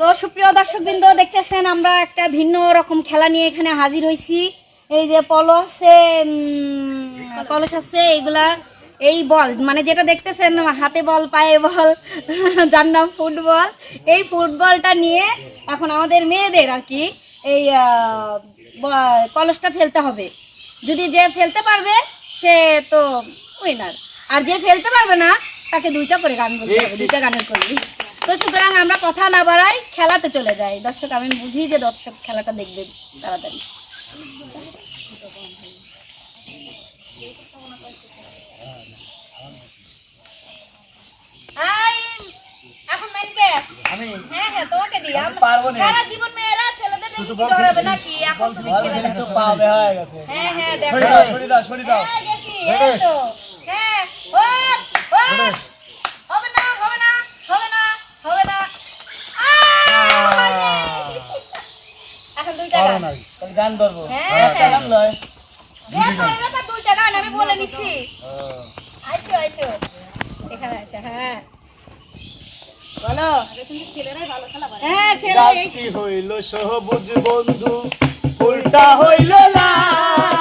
তো সুপ্রিয় দর্শকবৃন্দ দেখতেছেন আমরা একটা ভিন্ন রকম খেলা নিয়ে এখানে হাজির হয়েছি এই যে পলো আছে উম, কলস আছে এইগুলা এই বল মানে যেটা দেখতেছেন হাতে বল পায়ে বল যার নাম ফুটবল। এই ফুটবলটা নিয়ে এখন আমাদের মেয়েদের আর কি এই কলসটা ফেলতে হবে। যদি যে ফেলতে পারবে সে তো উইনার আর যে ফেলতে পারবে না তাকে দুইটা করে গান বলতে হবে দুইটা গানের করবি তো সুতরাং আমরা কথা না বাড়াই খেলাতে চলে যাই। দর্শক আমি বুঝি যে দর্শক খেলাটা দেখবে তাড়াতাড়ি। হ্যাঁ হ্যাঁ তোমাকে দিই। আমরা- পারব না। সারা জীবন মেয়েরা ছেলেদের দেখে কি ডরাবে নাকি এখন তুমি বল খেলে খেলে দেখো তো পা বের হয়ে গেছে হ্যাঁ হ্যাঁ দেখো সরি দাও সরি দাও সরি দাও হ্যাঁ, গেছি, এই তো। হ্যাঁ, ও, ও, হবে না, হবে না, হবে না, হবে না। আহ! এখন দুইটা গান। তাহলে গান ধরবো হ্যাঁ, হ্যাঁ। গান লয় যে পারে না তার দুইটা গান, আমি বলে নিছি। আইসো, আইসো। এখানে আসো, হ্যাঁ। বলো। হ্যাঁ, ছেলে, হইল সহবুজ বন্ধু উল্টা হইল লাল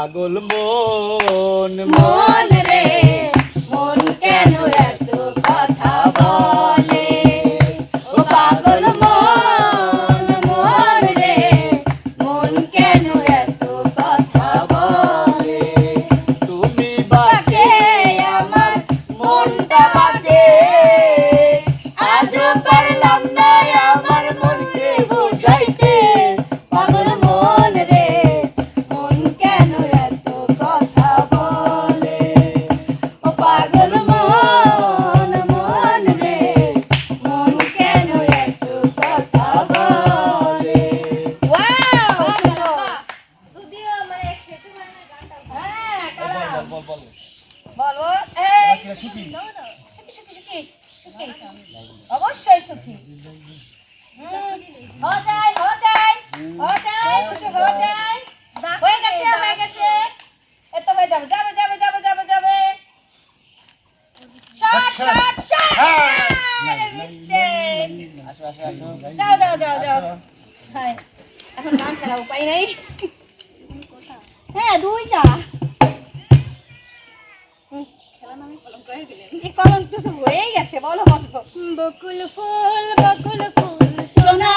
পাগল মন মন মন রে সুখী না, না, সুখী, সুখী, সুখী, সুখী। অবশ্যই সুখী হ যায়, হ যায়, হ যায়, সুখী হ যায়। হয়ে গেছে, হয়ে গেছে। এই তো হয়ে যাবে, যাবে, যাবে, যাবে, যাবে, যাবে। আরে mistake! আসো আসো আসো যাও, যাও, যাও, যাও। এখন গান ছাড়া উপায় নাই হ্যাঁ দুইটা গেছে বলো বকুল ফুল বকুল ফুল সোনা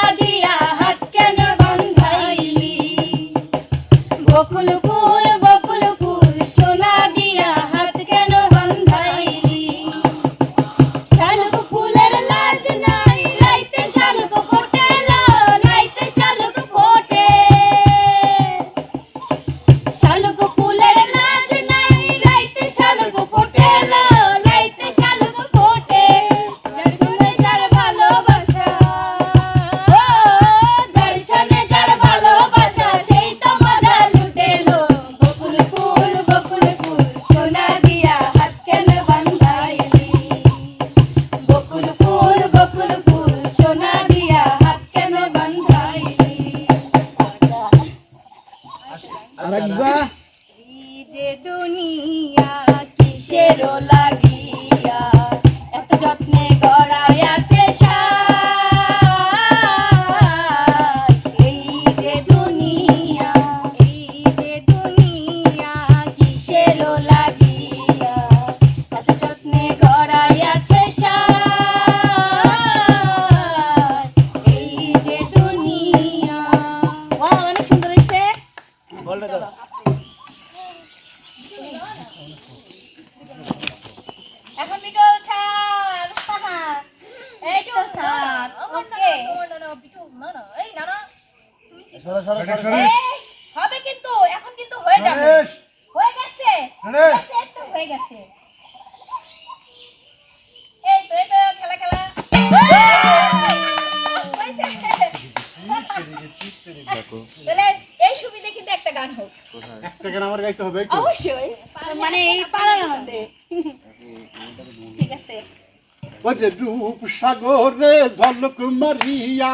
কিসের লাগিয়া এই নানা হবে কিন্তু এখন কিন্তু হয়ে যাবে। হয়ে গেছে। হয়ে গেছে। একটা গান হোক। একটা আমার গাইতে হবে অবশ্যই। মানে এই পাড়ার ঠিক আছে। ওরে রূপ সাগরে ঝলক মারিয়া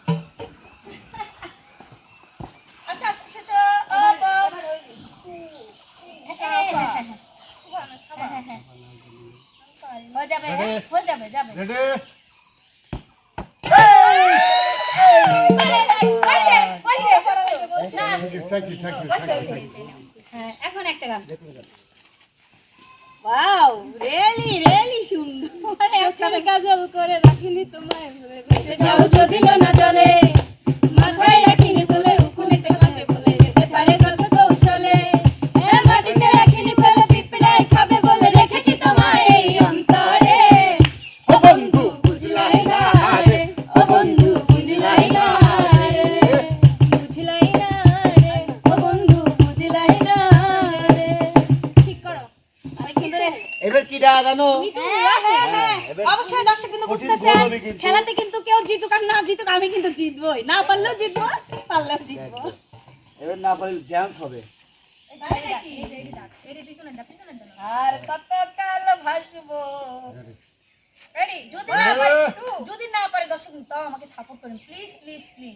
thank you thank you thank you thank you হ্যাঁ এখন একটা গান। ওয়াও রিয়েলি রিয়েলি সুন্দর। চলে হ্যাঁ, খেলাতে কিন্তু কেউ জিতুক আর না জিতুক আমি কিন্তু জিতবই। না পারলেও জিতবো পারলেও জিতবো। এবার না পারলে ড্যান্স হবে। ভাসবো? রেডি যদি না যদি না পারে দর্শক তো আমাকে সাপোর্ট করেন। Please please please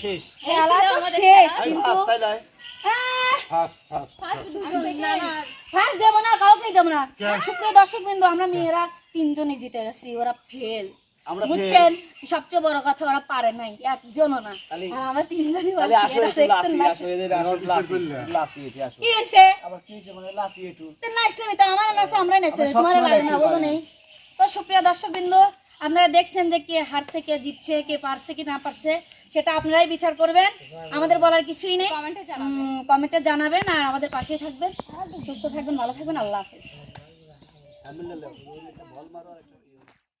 শেষ। খেলা তো শেষ কিন্তু হ্যাঁ। সুপ্রিয় দর্শক আমরা সবচেয়ে বড় কথা ওরা পারে নাই সুপ্রিয় দর্শক বিন্দু আপনারা দেখছেন যে কে হারছে কে জিতছে কে পারছে কি না পারছে। সেটা আপনারাই বিচার করবেন। আমাদের বলার কিছুই নেই। কমেন্টে জানাবেন। জানাবেন আর আমাদের পাশেই থাকবেন। সুস্থ থাকবেন ভালো থাকবেন আল্লাহ হাফেজ।